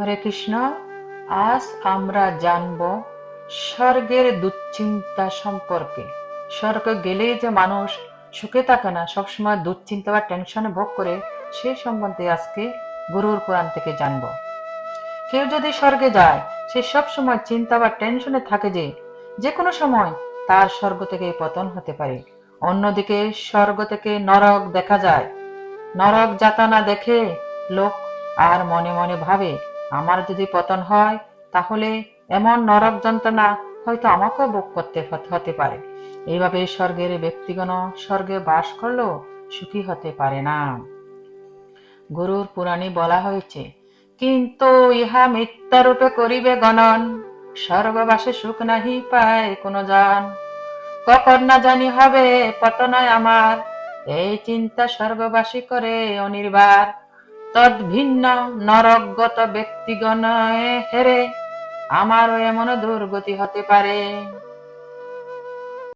হরে কৃষ্ণ, আজ আমরা জানব স্বর্গের দুশ্চিন্তা সম্পর্কে। স্বর্গ গেলেই যে মানুষ সুখে থাকে না, সবসময় দুশ্চিন্তা বা টেনশনে ভোগ করে, সে সম্বন্ধে আজকে গুরুর পুরাণ থেকে জানব। কেউ যদি স্বর্গে যায়, সে সব সময় চিন্তা বা টেনশনে থাকে যে যে কোনো সময় তার স্বর্গ থেকে পতন হতে পারে। অন্যদিকে স্বর্গ থেকে নরক দেখা যায়। নরক যাতনা দেখে লোক আর মনে মনে ভাবে আমার যদি পতন হয়, তাহলে এমন নরক যন্ত্রণা হয়তো আমাকেও ভোগ করতে হতে পারে। এইভাবে স্বর্গের ব্যক্তিগণ স্বর্গে বাস করলেও সুখী হতে পারে না। গুরুর পুরাণে বলা হয়েছে, কিন্তু ইহা মিথ্যা রূপে করিবে গণন, স্বর্গবাসে সুখ নাহি পায় কোনো জন। কখন না জানি হবে পতনয় আমার, এই চিন্তা স্বর্গবাসী করে অনির্বার। তদ নরগত ব্যক্তিগণ হেরে আমারও এমন দুর্গতি হতে পারে।